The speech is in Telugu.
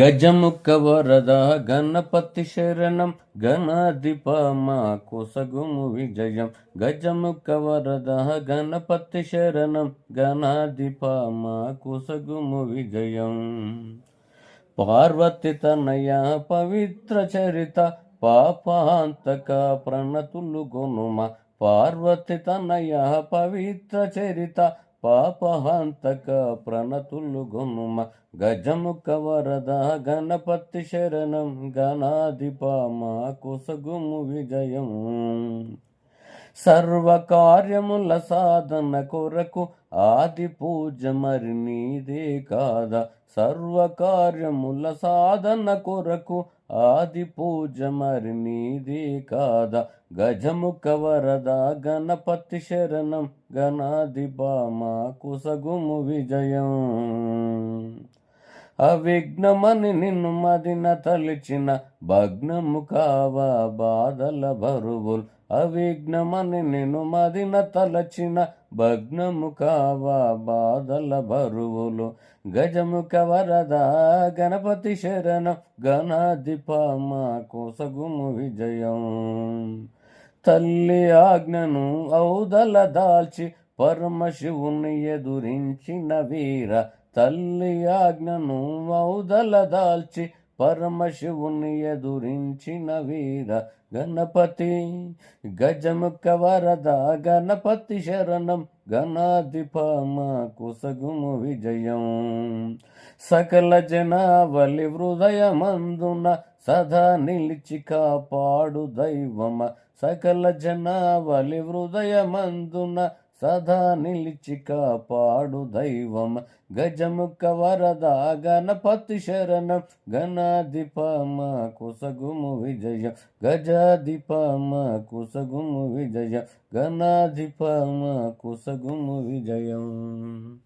గజముఖ వరద గణపతి శరణం గణాధిప మా కొసగుము విజయం. గజముఖ వరద గణపతి శరణం గణాధిప మా కొసగుము విజయం. పార్వతి తనయ పవిత్ర చరిత పాపాంతక ప్రణతులు గొనుమ. పార్వతి తనయ పవిత్ర చరిత పాపహాంతక ప్రణతులు గొనుమ గజముఖ వరద గణపతి శరణం గణాధిప మా కుసగుము విజయం. సర్వకార్యముల సాధన కొరకు ఆది పూజ మరి నీదే కాదా? సర్వకార్యముల సాధన కొరకు ఆది పూజ మరి నీదే కాదా? గజముఖ వరద గణపతి శరణం గణాధిప మా కుసగుము విజయం. అవిఘ్నమని నిన్ను మదిన తలిచిన భగ్నము కావా బాధల బరువులు. అవిఘ్నమని నిన్ను మదిన తలచిన భగ్నము కావా బాధల బరువులు. గజముఖ వరద గణపతి శరణం గణాధిప మా కోసగుము విజయం. తల్లి ఆజ్ఞను ఔదల దాల్చి పరమశివుని ఎదురించిన వీర తల్లి ఆజ్ఞను మౌదల దాల్చి పరమశివుని ఎదురించిన వీర గణపతి. గజముఖ వరద గణపతి శరణం గణాధిప మా కుసగుము విజయం. సకల జనావలి హృదయమందున సదా నిలిచి కాపాడు దైవమ. సకల జనావలి హృదయమందున సదా నిలిచి కాపాడు దైవం. గజముఖ వరద గణపతి శరణం. గణాధిప మా కుసగుము విజయ. గజాధిప మా కుసగుము విజయ. గణాధిప మా కుసగుము విజయం.